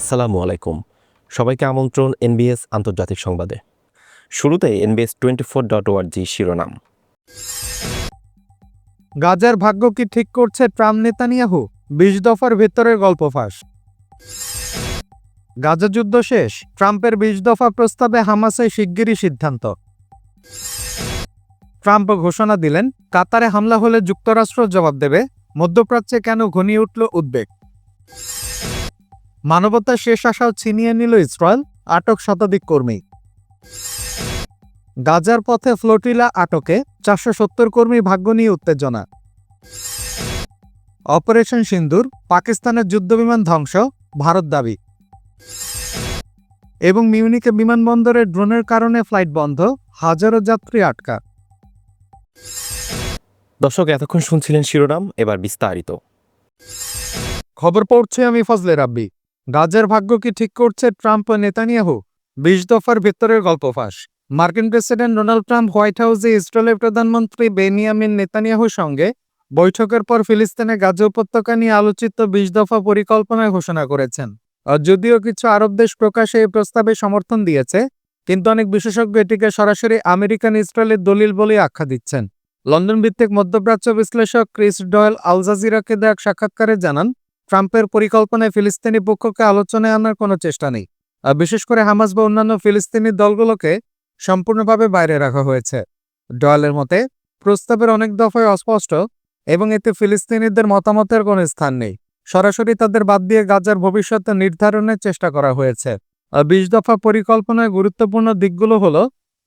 আসসালামু আলাইকুম। সবাইকে আমন্ত্রণ এনবিএস আন্তর্জাতিক সংবাদে। শুরুতে এনবিএস টোয়েন্টি ফোর ডট ওয়ার্জি শিরোনাম। গাজার ভাগ্য কি ঠিক করছে ট্রাম্প নেতানিয়াহু? বিশ দফার ভেতরের গল্প ফাঁস। গাজা যুদ্ধ শেষ, ট্রাম্পের বিশ দফা প্রস্তাবে হামাসে শিগগিরই সিদ্ধান্ত। ট্রাম্প ঘোষণা দিলেন, কাতারে হামলা হলে যুক্তরাষ্ট্র জবাব দেবে, মধ্যপ্রাচ্যে কেন ঘনিয়ে উঠল উদ্বেগ? মানবতার শেষ আশাও ছিনিয়ে নিল ইসরায়েল আটক শতাধিক কর্মী। গাজার পথে ফ্লোটিলা আটকে চারশো সত্তর কর্মী ভাগ্য নিয়ে উত্তেজনা। অপারেশন সিন্দুর পাকিস্তানের যুদ্ধবিমান ধ্বংস ভারত দাবি। এবং মিউনিকে বিমানবন্দরে ড্রোনের কারণে ফ্লাইট বন্ধ হাজারো যাত্রী আটকা। দর্শক এতক্ষণ শুনছিলেন শিরোনাম এবার বিস্তারিত। খবর পড়ছে আমি ফজলে রাব্বি। গাজার ভাগ্য কি ঠিক করছে ট্রাম্প ও নেতানিয়াহু? বিশ দফার ভেতরের গল্প ফাঁস। মার্কিন প্রেসিডেন্ট ডোনাল্ড ট্রাম্প হোয়াইট হাউসে ইসরায়েলের প্রধানমন্ত্রী বেনিয়ামিন নেতানিয়াহুর সঙ্গে বৈঠকের পর ফিলিস্তিনে গাজা উপত্যকা নিয়ে আলোচিত বিশ দফা পরিকল্পনা ঘোষণা করেছেন। যদিও কিছু আরব দেশ প্রকাশে এই প্রস্তাবে সমর্থন দিয়েছে, কিন্তু অনেক বিশেষজ্ঞ এটিকে সরাসরি আমেরিকান ইসরায়েলের দলিল বলে আখ্যা দিচ্ছেন। লন্ডন ভিত্তিক মধ্যপ্রাচ্য বিশ্লেষক ক্রিস ডয়েল আল জাজিরাকে দেওয়া এক সাক্ষাৎকারে জানান ট্রাম্পের পরিকল্পনায় ফিলিস্তিনি পক্ষকে আলোচনায় আনার কোনো চেষ্টা নেই। বিশেষ করে হামাস বা অন্যান্য ফিলিস্তিনি দলগুলোকে সম্পূর্ণভাবে বাইরে রাখা হয়েছে। ডয়েলের মতে, প্রস্তাবের অনেক দফায় অস্পষ্ট এবং এতে ফিলিস্তিনিদের মতামতের কোনো স্থান নেই। সরাসরি তাদের বাদ দিয়ে গাজার ভবিষ্যৎ নির্ধারণের চেষ্টা করা হয়েছে। বিশ দফা পরিকল্পনায় গুরুত্বপূর্ণ দিকগুলো হলো,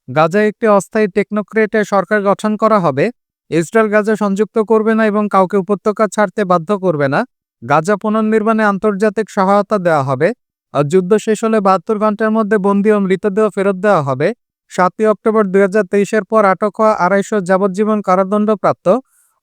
গাজায় একটি অস্থায়ী টেকনোক্রেটে সরকার গঠন করা হবে, ইসরায়েল গাজা সংযুক্ত করবে না এবং কাউকে উপত্যকা ছাড়তে বাধ্য করবে না গাজা পুনর্নির্মাণে আন্তর্জাতিক সহায়তা দেওয়া হবে, আর যুদ্ধ শেষ হলে বাহাত্তর ঘণ্টার মধ্যে বন্দী ও মৃতদেহ ফেরত দেওয়া হবে। সাতই অক্টোবর দুই হাজার তেইশের পর আটক হওয়া আড়াইশো যাবজ্জীবন কারাদণ্ডপ্রাপ্ত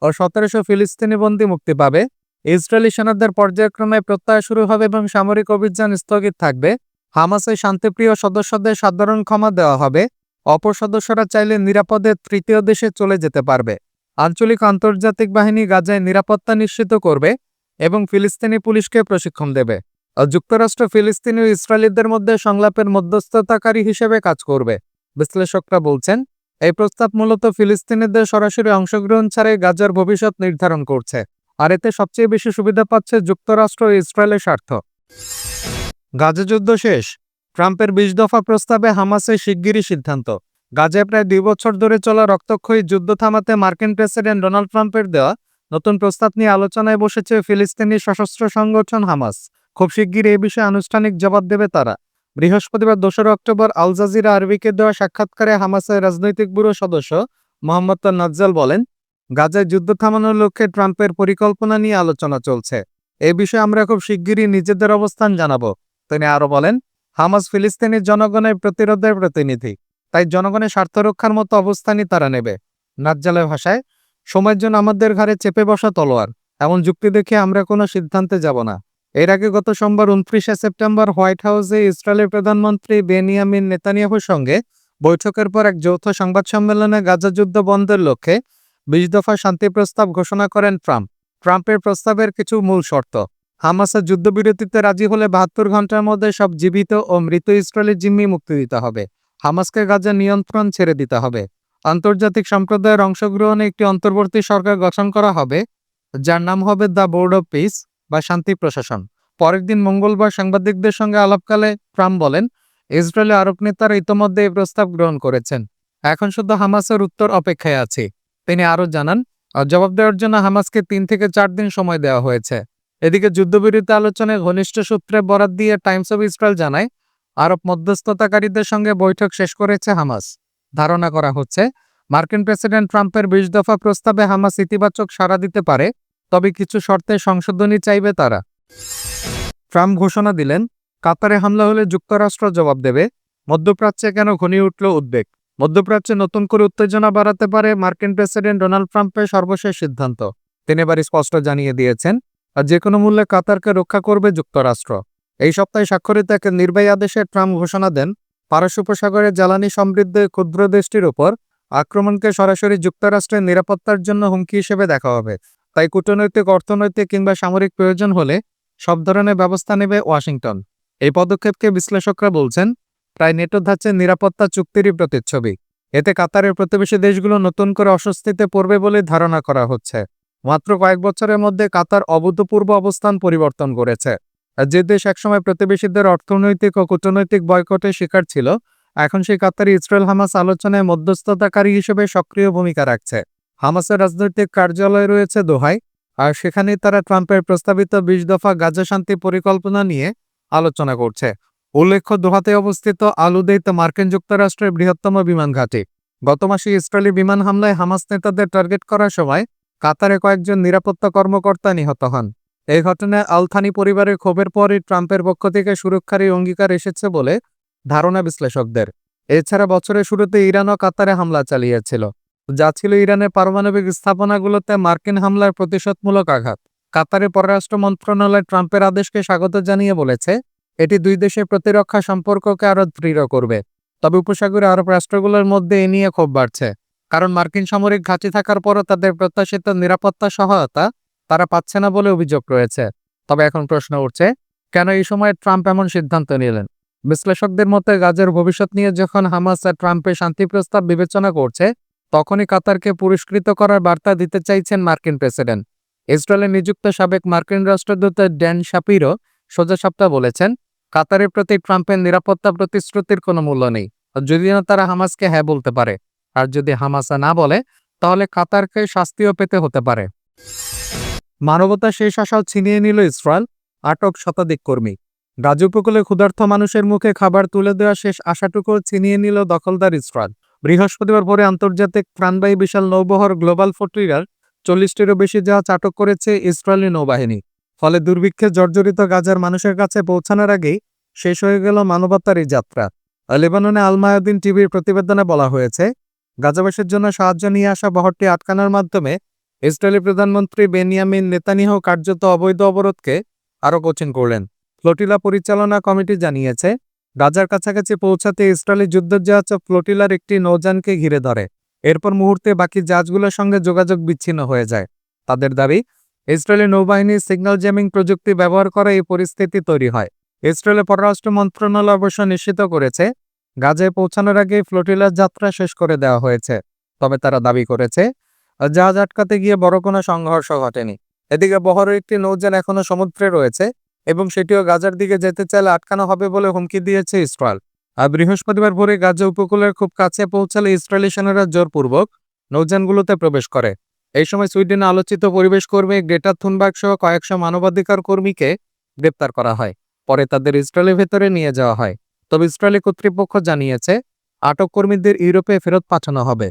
ও সতেরোশো ফিলিস্তিনি বন্দী মুক্তি পাবে। ইসরায়েলি সেনাদের পর্যায়ক্রমে প্রত্যয় শুরু হবে এবং সামরিক অভিযান স্থগিত থাকবে। হামাসে শান্তিপ্রিয় সদস্যদের সাধারণ ক্ষমা দেওয়া হবে। অপর সদস্যরা চাইলে নিরাপদে তৃতীয় দেশে চলে যেতে পারবে। আঞ্চলিক আন্তর্জাতিক বাহিনী গাজায় নিরাপত্তা নিশ্চিত করবে। এবং ফিলিস্তিনি পুলিশকে প্রশিক্ষণ দেবে। যুক্তরাষ্ট্র, ফিলিস্তিনি ও ইসরায়েলিদের মধ্যে সংলাপের মধ্যস্থতাকারী হিসেবে কাজ করবে। বিশ্লেষকরা বলছেন, এই প্রস্তাব মূলত ফিলিস্তিনিদের সরাসরি অংশগ্রহণ ছাড়াই গাজার ভবিষ্যৎ নির্ধারণ করছে, আর এতে সবচেয়ে বেশি সুবিধা পাচ্ছে যুক্তরাষ্ট্র ও ইসরায়েলের স্বার্থ। গাজা যুদ্ধ শেষ। ট্রাম্পের বিশ দফা প্রস্তাবে হামাসের শিগগিরই সিদ্ধান্ত। গাজায় প্রায় দুই বছর ধরে চলা রক্তক্ষয়ী যুদ্ধ থামাতে মার্কিন প্রেসিডেন্ট ডোনাল্ড ট্রাম্পের দেওয়া নতুন প্রস্তাব নিয়ে আলোচনায় বসেছে ফিলিস্তিনি সশস্ত্র সংগঠন হামাস। খুব শিগগির এই বিষয়ে আনুষ্ঠানিক জবাব দেবে তারা। বৃহস্পতিবার দোসরা অক্টোবর আল জাজিরা আরবিকে দেওয়া সাক্ষাৎকারে হামাসের রাজনৈতিক ব্যুরো সদস্য মোহাম্মদ নাজ্জাল বলেন, গাজায় যুদ্ধ থামানোর লক্ষ্যে ট্রাম্পের পরিকল্পনা নিয়ে আলোচনা চলছে। এ বিষয়ে আমরা খুব শিগগিরই নিজেদের অবস্থান জানাব। তিনি আরও বলেন, হামাস ফিলিস্তিনি জনগণের প্রতিরোধের প্রতিনিধি। তাই জনগণের স্বার্থ রক্ষার মতো অবস্থানই তারা নেবে। নাজ্জালের ভাষায় সময়ের জন্য আমাদের ঘাড়ে চেপে বসা তলোয়ার। এমন যুক্তি দেখে আমরা কোনো সিদ্ধান্তে যাব না। এর আগে গত সোমবার উনত্রিশে সেপ্টেম্বর হোয়াইট হাউসে ইসরায়েলের প্রধানমন্ত্রী বেনিয়ামিন নেতানিয়াহুর সঙ্গে বৈঠকের পর এক যৌথ সংবাদ সম্মেলনে গাজা যুদ্ধ বন্ধের লক্ষ্যে বিশ দফা শান্তি প্রস্তাব ঘোষণা করেন ট্রাম্প। ট্রাম্পের প্রস্তাবের কিছু মূল শর্ত। হামাসের যুদ্ধবিরতিতে রাজি হলে বাহাত্তর ঘণ্টার মধ্যে সব জীবিত ও মৃত ইসরায়েলি জিম্মি মুক্তি দিতে হবে। হামাসকে গাজা নিয়ন্ত্রণ ছেড়ে দিতে হবে। আন্তর্জাতিক সম্প্রদায়ের অংশগ্রহণে একটি অন্তর্বর্তী সরকার গঠন করা হবে, যার নাম হবে দ্য বোর্ড অব পিস বা শান্তি প্রশাসন। পরের দিন মঙ্গলবার সাংবাদিকদের সঙ্গে আলাপকালে ট্রাম্প বলেন, ইসরায়েলি আরব নেতারা ইতোমধ্যে এই প্রস্তাব গ্রহণ করেছেন। এখন শুধু হামাসের উত্তর অপেক্ষায় আছি। তিনি আরও জানান, জবাব দেওয়ার জন্য হামাসকে তিন থেকে চার দিন সময় দেওয়া হয়েছে। এদিকে যুদ্ধবিরতি আলোচনায় ঘনিষ্ঠ সূত্রে বরাত দিয়ে টাইমস অব ইসরায়েল জানায়, আরব মধ্যস্থতাকারীদের সঙ্গে বৈঠক শেষ করেছে হামাস। ধারণা করা হচ্ছে, মার্কিন প্রেসিডেন্ট ট্রাম্পের বিশ দফা প্রস্তাবে হামাস ইতিবাচক সাড়া দিতে পারে, তবে কিছু শর্তে সংশোধনী চাইবে তারা। ট্রাম্প ঘোষণা দিলেন, কাতারে হামলা হলে যুক্তরাষ্ট্র জবাব দেবে, মধ্যপ্রাচ্যে কেন ঘনিয়ে উঠল উদ্বেগ? মধ্যপ্রাচ্যে নতুন করে উত্তেজনা বাড়াতে পারে মার্কিন প্রেসিডেন্ট ডোনাল্ড ট্রাম্পের সর্বশেষ সিদ্ধান্ত। তিনি এবার স্পষ্ট জানিয়ে দিয়েছেন, আর যে কোনো মূল্যে কাতারকে রক্ষা করবে যুক্তরাষ্ট্র। এই সপ্তাহে স্বাক্ষরিত এক নির্বাহী আদেশে ট্রাম্প ঘোষণা দেন পারস্য উপসাগরের জ্বালানি সমৃদ্ধ ক্ষুদ্র দেশটির উপর আক্রমণকে সরাসরি যুক্তরাষ্ট্রের নিরাপত্তার জন্য হুমকি হিসেবে দেখা হবে। তাই কূটনৈতিক, অর্থনৈতিক কিংবা সামরিক প্রয়োজন হলে সব ধরনের ব্যবস্থা নেবে ওয়াশিংটন। এই পদক্ষেপকে বিশ্লেষকরা বলছেন, প্রায় নেটো ধাঁচের নিরাপত্তা চুক্তিরই প্রতিচ্ছবি। এতে কাতারের প্রতিবেশী দেশগুলো নতুন করে অস্বস্তিতে পড়বে বলে ধারণা করা হচ্ছে। মাত্র কয়েক বছরের মধ্যে কাতার অভূতপূর্ব অবস্থান পরিবর্তন করেছে। যে দেশ একসময় প্রতিবেশীদের অর্থনৈতিক ও কূটনৈতিক বয়কটের শিকার ছিল, এখন সেই কাতারি ইসরায়েল হামাস আলোচনায় মধ্যস্থতাকারী হিসেবে সক্রিয় ভূমিকা রাখছে। হামাসের রাজনৈতিক কার্যালয় রয়েছে দোহায় আর সেখানেই তারা ট্রাম্পের প্রস্তাবিত বিশ দফা গাজা শান্তি পরিকল্পনা নিয়ে আলোচনা করছে। উল্লেখ্য, দোহাতে অবস্থিত আলুদেইতে মার্কিন যুক্তরাষ্ট্রের বৃহত্তম বিমান ঘাঁটি। গত মাসে ইসরায়েলি বিমান হামলায় হামাস নেতাদের টার্গেট করার সময় কাতারে কয়েকজন নিরাপত্তা কর্মকর্তা নিহত হন। এই ঘটনায় আলথানি পরিবারের ক্ষোভের পরই ট্রাম্পের পক্ষ থেকে সুরক্ষার এই অঙ্গীকার এসেছে বলে ধারণা বিশ্লেষকদের। এছাড়া বছরের শুরুতে ইরান ও কাতারে হামলা চালিয়েছিল। যা ছিল ইরানের পারমাণবিক স্থাপনাগুলোতে মার্কিন হামলার প্রতিশোধমূলক আঘাত। কাতারের পররাষ্ট্র মন্ত্রণালয় ট্রাম্পের আদেশকে স্বাগত জানিয়ে বলেছে, এটি দুই দেশের প্রতিরক্ষা সম্পর্ককে আরও দৃঢ় করবে। তবে উপসাগরীয় আরব রাষ্ট্রগুলোর মধ্যে এ নিয়ে ক্ষোভ বাড়ছে। কারণ মার্কিন সামরিক ঘাঁটি থাকার পরও তাদের প্রত্যাশিত নিরাপত্তা সহায়তা তারা পাচ্ছে না বলে অভিযোগ রয়েছে। তবে এখন প্রশ্ন উঠছে, কেন এই সময় ট্রাম্প এমন সিদ্ধান্ত নিলেন? বিশ্লেষকদের মতে, গাজার ভবিষ্যৎ নিয়ে যখন হামাস আর ট্রাম্পের শান্তি প্রস্তাব বিবেচনা করছে, তখনই কাতারকে পুরস্কৃত করার বার্তা দিতে চাইছেন মার্কিন প্রেসিডেন্ট। ইসরায়েলে নিযুক্ত সাবেক মার্কিন রাষ্ট্রদূত ড্যান শাপিরো সোজা সপ্তাহ বলেছেন, কাতারের প্রতি ট্রাম্পের নিরাপত্তা প্রতিশ্রুতির কোনো মূল্য নেই। যদি না তারা হামাসকে হ্যাঁ বলতে পারে। আর যদি হামাসা না বলে, তাহলে কাতারকে শাস্তিও পেতে হতে পারে। মানবতা শেষ আশাও ছিনিয়ে নিল ইসরায়েল, আটক শতাধিক কর্মী। গাজা উপকূলে ক্ষুধার্ত মানুষের মুখে খাবার তুলে দেওয়া শেষ আশাটুকু ছিনিয়ে নিল দখলদার ইসরায়েল। বৃহস্পতিবার ভোরে আন্তর্জাতিক প্রাণবাহী বিশাল নৌবহর গ্লোবাল ফোর্টিরার চল্লিশটিরও বেশি জাহাজ আটক করেছে ইসরায়েলি নৌবাহিনী। ফলে দুর্ভিক্ষে জর্জরিত গাজার মানুষের কাছে পৌঁছানোর আগেই শেষ হয়ে গেল মানবতার এই যাত্রা। লেবাননে আলমায়ুদ্দিন টিভির প্রতিবেদনে বলা হয়েছে, গাজাবাসীর জন্য সাহায্য নিয়ে আসা বহরটি আটকানোর মাধ্যমে ইসরায়েলি প্রধানমন্ত্রী বেনিয়ামিন নেতানিয়াহু কার্যত অবৈধ অবরোধকে আরও কঠিন করলেন। ফ্লোটিলা পরিচালনা কমিটি জানিয়েছে, গাজার কাছাকাছি পৌঁছাতে ইসরায়েলি যুদ্ধজাহাজ ফ্লোটিলার একটি নৌযানকে ঘিরে ধরে। এরপর মুহূর্তে বাকি জাহাজগুলোর সঙ্গে যোগাযোগ বিচ্ছিন্ন হয়ে যায়। তাদের দাবি, ইসরায়েলি নৌবাহিনীর সিগন্যাল জ্যামিং প্রযুক্তি ব্যবহার করে এই পরিস্থিতি তৈরি হয়। ইসরায়েলের পররাষ্ট্র মন্ত্রণালয় অবশ্য নিশ্চিত করেছে, গাজায় পৌঁছানোর আগে ফ্লোটিলার যাত্রা শেষ করে দেওয়া হয়েছে। তবে তারা দাবি করেছে জাহাজ আটকাতে গিয়ে বড় কোনো সংঘর্ষ ঘটেনি। এদিকে বহরের একটি নৌযান এখনও সমুদ্রে রয়েছে এবং সেটিও গাজার দিকে যেতে চাইলে আটকানো হবে বলে হুমকি দিয়েছে ইসরায়েল। আর বৃহস্পতিবার ভোরে গাজা উপকূলের খুব কাছে পৌঁছালে ইসরায়েলি সেনারা জোরপূর্বক নৌযানগুলোতে প্রবেশ করে। এই সময় সুইডেনে আলোচিত পরিবেশ কর্মী গ্রেটার থুনবার্গ সহ কয়েকশো মানবাধিকার কর্মীকে গ্রেপ্তার করা হয়। পরে তাদের ইসরায়েলের ভেতরে নিয়ে যাওয়া হয়। তবে ইসরায়েলি কর্তৃপক্ষ জানিয়েছে, আটক কর্মীদের ইউরোপে ফেরত পাঠানো হবে।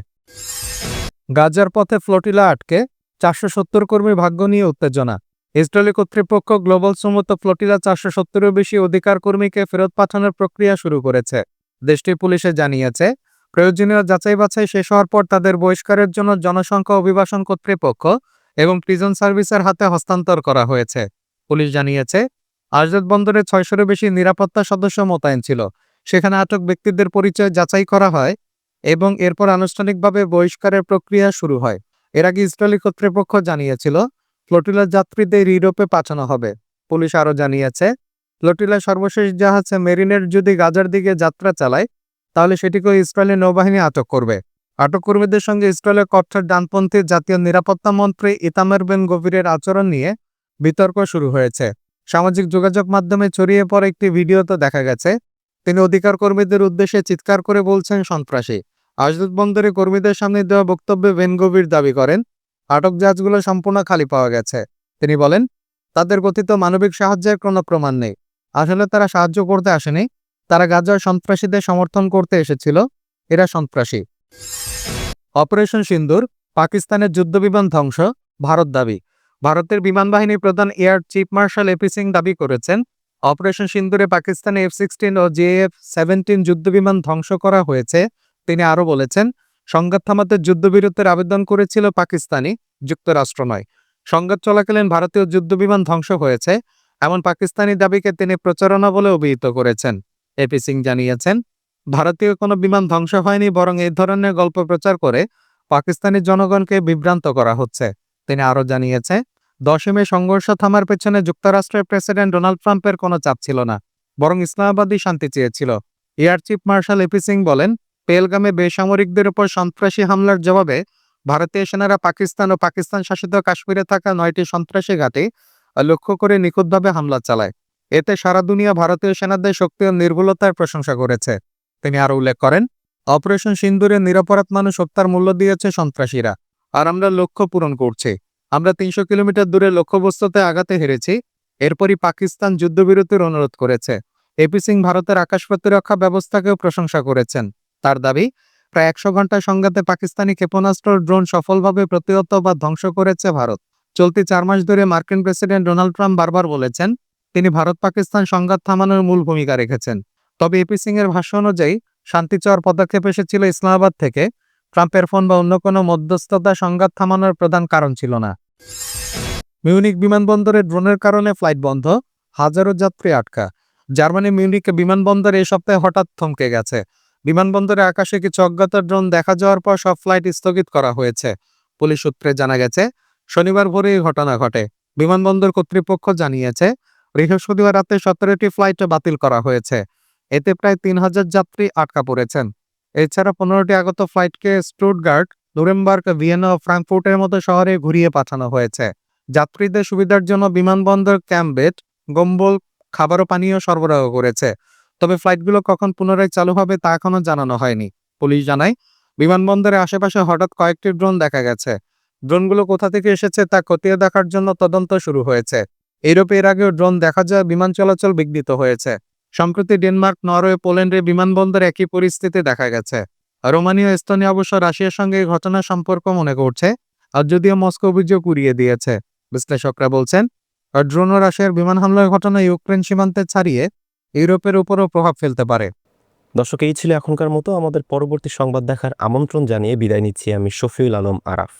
গাজার পথে ফ্লোটিলা আটকে চারশো সত্তর কর্মী ভাগ্য নিয়ে উত্তেজনা। ইসরায়েলি কর্তৃপক্ষ গ্লোবাল সম্মত ফ্লোটিলা চারশো সত্তরের বেশি অধিকার কর্মীকে ফেরত পাঠানোর প্রক্রিয়া শুরু করেছে। দেশটির পুলিশে জানিয়েছে, প্রয়োজনীয় যাচাই বাছাই শেষ হওয়ার পর তাদের বহিষ্কারের জন্য জনসংখ্যা অভিবাসন কর্তৃপক্ষ এবং প্রিজন সার্ভিসের হাতে হস্তান্তর করা হয়েছে। পুলিশ জানিয়েছে আজদ বন্দরে ছয়শোরও বেশি নিরাপত্তা সদস্য মোতায়েন ছিল। সেখানে আটক ব্যক্তিদের পরিচয় যাচাই করা হয় এবং এরপর আনুষ্ঠানিকভাবে বহিষ্কারের প্রক্রিয়া শুরু হয়। এর আগে ইসরায়েলি কর্তৃপক্ষ জানিয়েছিল ফ্লোটিলার যাত্রীদের ইউরোপে পাঠানো হবে। পুলিশ আরও জানিয়েছে ফ্লোটিলার সর্বশেষ জাহাজ মেরিনের যদি গাজার দিকে যাত্রা চালায়, তাহলে সেটিকেও ইসরায়েলি নৌবাহিনী আটক করবে। আটক কর্মীদের সঙ্গে ইসরায়েলের কট্টর ডানপন্থী জাতীয় নিরাপত্তা মন্ত্রী ইতামের বেন গভীরের আচরণ নিয়ে বিতর্ক শুরু হয়েছে। সামাজিক যোগাযোগ মাধ্যমে ছড়িয়ে পড়া একটি ভিডিওতে দেখা গেছে। তিনি অধিকার কর্মীদের উদ্দেশ্যে চিৎকার করে বলছেন, সন্ত্রাসী। আজদুত বন্দরে কর্মীদের সামনে দেওয়া বক্তব্যে বেনগভীর দাবি করেন, আটক জাহাজগুলো সম্পূর্ণ খালি পাওয়া গেছে। তিনি বলেন, তাদের কথিত মানবিক সাহায্যের কোনো প্রমাণ নেই। আসলে তারা সাহায্য করতে আসেনি। তারা গাজার সন্ত্রাসীদের সমর্থন করতে এসেছিল। এরা সন্ত্রাসী। অপারেশন সিন্দুর, পাকিস্তানের যুদ্ধবিমান ধ্বংস, ভারত দাবি। ভারতের বিমান বাহিনী প্রধান air chief marshal AP Singh দাবি করেছেন, অপারেশন সিন্দুরে পাকিস্তানে এফ সিক্সটিন ও জেএফ সেভেন্টিন যুদ্ধবিমান ধ্বংস করা হয়েছে। তিনি আরও বলেছেন সংঘাত থামাতে যুদ্ধবিরতির আবেদন করেছিল পাকিস্তানি যুক্তরাষ্ট্র নয়। সংঘাত চলাকালীন ভারতীয় যুদ্ধবিমান ধ্বংস হয়েছে, এমন পাকিস্তানি দাবিকে তিনি প্রচারণা বলে অভিহিত করেছেন। এপি সিং জানিয়েছেন, ভারতীয় কোনো বিমান ধ্বংস হয়নি, বরং এই ধরনের গল্প প্রচার করে পাকিস্তানি জনগণকে বিভ্রান্ত করা হচ্ছে। তিনি আরও জানিয়েছে, দশমে সংঘর্ষ থামার পেছনে যুক্তরাষ্ট্রের প্রেসিডেন্ট ডোনাল্ড ট্রাম্পের কোনো চাপ ছিল না, বরং ইসলামাবাদই শান্তি চেয়েছিল। Air chief marshal AP Singh বলেন পেলগামে বেসামরিকদের উপর সন্ত্রাসী হামলার জবাবে ভারতীয় সেনারা পাকিস্তান ও পাকিস্তান শাসিত কাশ্মীরে থাকা নয়টি সন্ত্রাসী ঘাঁটি লক্ষ্য করে নিখুঁতভাবে হামলা চালায়। এতে সারা দুনিয়া ভারতীয় সেনাদের শক্তি ও নির্ভুলতার প্রশংসা করেছে। তিনি আরও উল্লেখ করেন, অপারেশন সিন্দুরে নিরপরাধ মানুষ হত্যার মূল্য দিয়েছে সন্ত্রাসীরা। আর আমরা লক্ষ্য পূরণ করছি। আমরা তিনশো কিলোমিটার দূরে লক্ষ্যবস্তুতে আঘাতে হেরেছি। এরপরই পাকিস্তান যুদ্ধবিরতির অনুরোধ করেছে। এপি সিং ভারতের আকাশ প্রতিরক্ষা ব্যবস্থাকেও প্রশংসা করেছেন। তার দাবি, প্রায় একশো ঘণ্টা সংঘাতে পাকিস্তানি ক্ষেপণাস্ত্র ড্রোন সফলভাবে প্রতিহত বা ধ্বংস করেছে ভারত। চলতি চার মাস ধরে মার্কিন প্রেসিডেন্ট ডোনাল্ড ট্রাম্প বারবার বলেছেন, তিনি ভারত পাকিস্তান সংঘাত থামানোর মূল ভূমিকা রেখেছেন। তবে এপি সিং এর ভাষ্য অনুযায়ী, শান্তি চাওয়ার পদক্ষেপ এসেছিল ইসলামাবাদ থেকে। ট্রাম্পের ফোন বা অন্য কোনো মধ্যস্থতা সংঘাত থামানোর প্রধান কারণ ছিল না। মিউনিক বিমানবন্দরে ড্রোনের কারণে ফ্লাইট বন্ধ, হাজারো যাত্রী আটকা। জার্মানি মিউনিক বিমানবন্দরে এই সপ্তাহে হঠাৎ থমকে গেছে। বিমানবন্দরে আকাশে কিছু অজ্ঞাত ড্রোন দেখা যাওয়ার পর সব ফ্লাইট স্থগিত করা হয়েছে। পুলিশ সূত্রে জানা গেছে, শনিবার ভোরে এই ঘটনা ঘটে। বিমানবন্দর কর্তৃপক্ষ জানিয়েছে, বৃহস্পতিবার রাতে সতেরোটি ফ্লাইট বাতিল করা হয়েছে। এতে প্রায় তিন হাজার যাত্রী আটকা পড়েছেন। এছাড়া পনেরোটি আগত ফ্লাইটকে স্টুটগার্ট, নুরেমবার্গ, ভিয়েনা ও ফ্রাঙ্কফুর্টের মতো শহরে ঘুরিয়ে পাঠানো হয়েছে। যাত্রীদের সুবিধার জন্য বিমানবন্দর ক্যাম্পবেট গম্বল খাবার ও পানীয় সরবরাহ করেছে। তবে ফ্লাইটগুলো কখন পুনরায় চালু হবে তা এখনও জানানো হয়নি। পুলিশ জানায় বিমানবন্দরের আশেপাশে হঠাৎ কয়েকটি ড্রোন দেখা গেছে। ড্রোনগুলো কোথা থেকে এসেছে তা খতিয়ে দেখার জন্য তদন্ত শুরু হয়েছে। ইউরোপে এর আগেও ড্রোন দেখা যায়, বিমান চলাচল বিঘ্নিত হয়েছে। সম্প্রতি ডেনমার্ক, নরওয়ে পোল্যান্ডের বিমানবন্দরে একই পরিস্থিতি দেখা গেছে। রোমানীয় এস্তোনিয়া অবশ্য রাশিয়ার সঙ্গে এই ঘটনার সম্পর্ক মনে করছে, আর যদিও মস্কো অভিযোগ উড়িয়ে দিয়েছে। বিশ্লেষকরা বলছেন ড্রোন ও রাশিয়ার বিমান হামলার ঘটনা ইউক্রেন সীমান্তে ছাড়িয়ে ইউরোপের উপরও প্রভাব ফেলতে পারে। দর্শক, এই ছিল এখনকার মতো। আমাদের পরবর্তী সংবাদ দেখার আমন্ত্রণ জানিয়ে বিদায় নিচ্ছি আমি শফিউল আলম আরাফ।